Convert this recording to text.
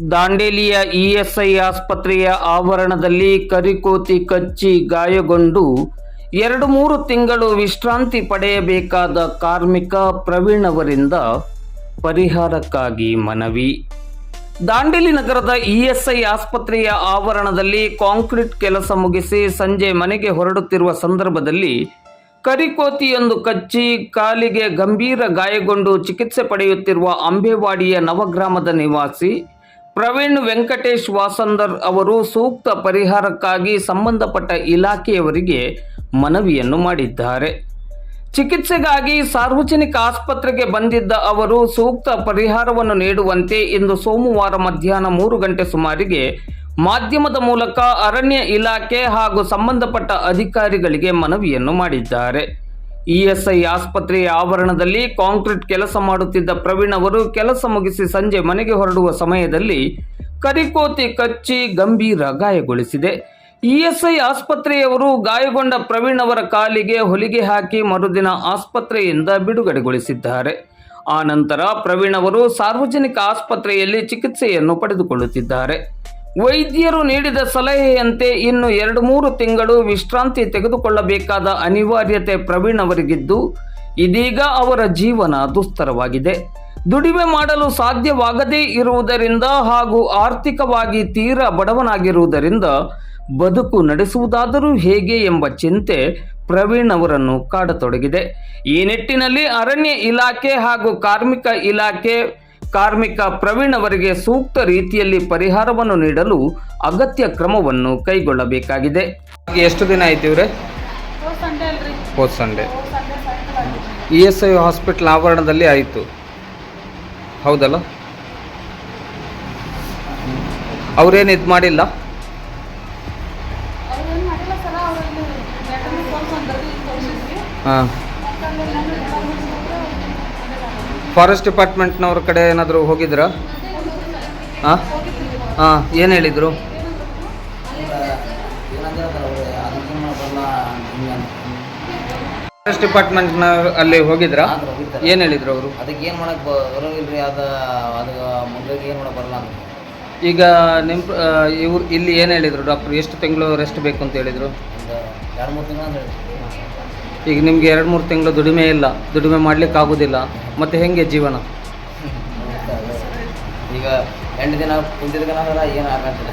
ದಾಂಡೇಲಿಯ ESI ಆಸ್ಪತ್ರೆಯ ಆವರಣದಲ್ಲಿ ಕರಿಕೋತಿ ಕಚ್ಚಿ ಗಾಯಗೊಂಡು ಎರಡು ಮೂರು ತಿಂಗಳು ವಿಶ್ರಾಂತಿ ಪಡೆಯಬೇಕಾದ ಕಾರ್ಮಿಕ ಪ್ರವೀಣ್ ಅವರಿಂದ ಪರಿಹಾರಕ್ಕಾಗಿ ಮನವಿ. ದಾಂಡೇಲಿ ನಗರದ ಇಎಸ್ಐ ಆಸ್ಪತ್ರೆಯ ಆವರಣದಲ್ಲಿ ಕಾಂಕ್ರೀಟ್ ಕೆಲಸ ಮುಗಿಸಿ ಸಂಜೆ ಮನೆಗೆ ಹೊರಡುತ್ತಿರುವ ಸಂದರ್ಭದಲ್ಲಿ ಕರಿಕೋತಿಯೊಂದು ಕಚ್ಚಿ ಕಾಲಿಗೆ ಗಂಭೀರ ಗಾಯಗೊಂಡು ಚಿಕಿತ್ಸೆ ಪಡೆಯುತ್ತಿರುವ ಅಂಬೇವಾಡಿಯ ನವಗ್ರಾಮದ ನಿವಾಸಿ ಪ್ರವೀಣ್ ವೆಂಕಟೇಶ್ ವಾಸಂದರ್ ಅವರು ಸೂಕ್ತ ಪರಿಹಾರಕ್ಕಾಗಿ ಸಂಬಂಧಪಟ್ಟ ಇಲಾಖೆಯವರಿಗೆ ಮನವಿಯನ್ನು ಮಾಡಿದ್ದಾರೆ. ಚಿಕಿತ್ಸೆಗಾಗಿ ಸಾರ್ವಜನಿಕ ಆಸ್ಪತ್ರೆಗೆ ಬಂದಿದ್ದ ಅವರು ಸೂಕ್ತ ಪರಿಹಾರವನ್ನು ನೀಡುವಂತೆ ಇಂದು ಸೋಮವಾರ ಮಧ್ಯಾಹ್ನ ಮೂರು ಗಂಟೆ ಸುಮಾರಿಗೆ ಮಾಧ್ಯಮದ ಮೂಲಕ ಅರಣ್ಯ ಇಲಾಖೆ ಹಾಗೂ ಸಂಬಂಧಪಟ್ಟ ಅಧಿಕಾರಿಗಳಿಗೆ ಮನವಿಯನ್ನು ಮಾಡಿದ್ದಾರೆ. ಇಎಸ್ಐ ಆಸ್ಪತ್ರೆಯ ಆವರಣದಲ್ಲಿ ಕಾಂಕ್ರೀಟ್ ಕೆಲಸ ಮಾಡುತ್ತಿದ್ದ ಪ್ರವೀಣ್ ಅವರು ಕೆಲಸ ಮುಗಿಸಿ ಸಂಜೆ ಮನೆಗೆ ಹೊರಡುವ ಸಮಯದಲ್ಲಿ ಕರಿಕೋತಿ ಕಚ್ಚಿ ಗಂಭೀರ ಗಾಯಗೊಳಿಸಿದೆ. ಇಎಸ್ಐ ಆಸ್ಪತ್ರೆಯವರು ಗಾಯಗೊಂಡ ಪ್ರವೀಣ್ ಅವರ ಕಾಲಿಗೆ ಹೊಲಿಗೆ ಹಾಕಿ ಮರುದಿನ ಆಸ್ಪತ್ರೆಯಿಂದ ಬಿಡುಗಡೆಗೊಳಿಸಿದ್ದಾರೆ. ಆ ನಂತರ ಪ್ರವೀಣ್ ಅವರು ಸಾರ್ವಜನಿಕ ಆಸ್ಪತ್ರೆಯಲ್ಲಿ ಚಿಕಿತ್ಸೆಯನ್ನು ಪಡೆದುಕೊಳ್ಳುತ್ತಿದ್ದಾರೆ. ವೈದ್ಯರು ನೀಡಿದ ಸಲಹೆಯಂತೆ ಇನ್ನು ಎರಡು ಮೂರು ತಿಂಗಳು ವಿಶ್ರಾಂತಿ ತೆಗೆದುಕೊಳ್ಳಬೇಕಾದ ಅನಿವಾರ್ಯತೆ ಪ್ರವೀಣ್ ಅವರಿಗಿದ್ದು, ಇದೀಗ ಅವರ ಜೀವನ ದುಸ್ತರವಾಗಿದೆ. ದುಡಿಮೆ ಮಾಡಲು ಸಾಧ್ಯವಾಗದೇ ಇರುವುದರಿಂದ ಹಾಗೂ ಆರ್ಥಿಕವಾಗಿ ತೀರಾ ಬಡವನಾಗಿರುವುದರಿಂದ ಬದುಕು ನಡೆಸುವುದಾದರೂ ಹೇಗೆ ಎಂಬ ಚಿಂತೆ ಪ್ರವೀಣ್ ಅವರನ್ನು ಕಾಡತೊಡಗಿದೆ. ಈ ನಿಟ್ಟಿನಲ್ಲಿ ಅರಣ್ಯ ಇಲಾಖೆ ಹಾಗೂ ಕಾರ್ಮಿಕ ಇಲಾಖೆ ಕಾರ್ಮಿಕ ಪ್ರವೀಣ್ ಅವರಿಗೆ ಸೂಕ್ತ ರೀತಿಯಲ್ಲಿ ಪರಿಹಾರವನ್ನು ನೀಡಲು ಅಗತ್ಯ ಕ್ರಮವನ್ನು ಕೈಗೊಳ್ಳಬೇಕಾಗಿದೆ. ಎಷ್ಟು ದಿನ ಆಯ್ತು ಇವ್ರೆ? ಹೋದ್ Sunday E S I hospital ಆವರಣದಲ್ಲಿ ಆಯಿತು. ಹೌದಲ್ಲ? ಅವರೇನು ಇದು ಮಾಡಿಲ್ಲ? ಅವ್ರು ಫಾರೆಸ್ಟ್ ಡಿಪಾರ್ಟ್ಮೆಂಟ್ನವ್ರ ಕಡೆ ಏನಾದರೂ ಹೋಗಿದ್ರಾ? ಹಾಂ ಹಾಂ ಏನು ಹೇಳಿದರು? ಫಾರೆಸ್ಟ್ ಡಿಪಾರ್ಟ್ಮೆಂಟ್ನ ಅಲ್ಲಿ ಹೋಗಿದ್ರಾ? ಏನು ಹೇಳಿದ್ರು ಅವರು? ಅದಕ್ಕೆ ಏನು ಮಾಡಕ್ಕೆ ಬರೋದಿಲ್ರಿ ಅದ ಅದು ಮುಂದಕ್ಕೆ ಏನು ಮಾಡಕ್ಕೆ ಬರಲ್ಲ ಈಗ ನಿಮ್ಮ ಇವ್ರು ಇಲ್ಲಿ ಏನು ಹೇಳಿದರು? ಡಾಕ್ಟ್ರು, ಎಷ್ಟು ತಿಂಗಳು ರೆಸ್ಟ್ ಬೇಕು ಅಂತ ಹೇಳಿದರು? ಎರಡು ಮೂರು ತಿಂಗಳು ಅಂತ ಹೇಳಿ ಈಗ ನಿಮಗೆ ಎರಡು ಮೂರು ತಿಂಗಳು ದುಡಿಮೆ ಇಲ್ಲ, ದುಡಿಮೆ ಮಾಡ್ಲಿಕ್ಕೆ ಆಗೋದಿಲ್ಲ, ಮತ್ತು ಹೆಂಗೆ ಜೀವನ? ಈಗ ಎಂಟು ದಿನ ಕುಂತಿದ್ದ ಏನು ಆಗಂತಿಲ್ಲ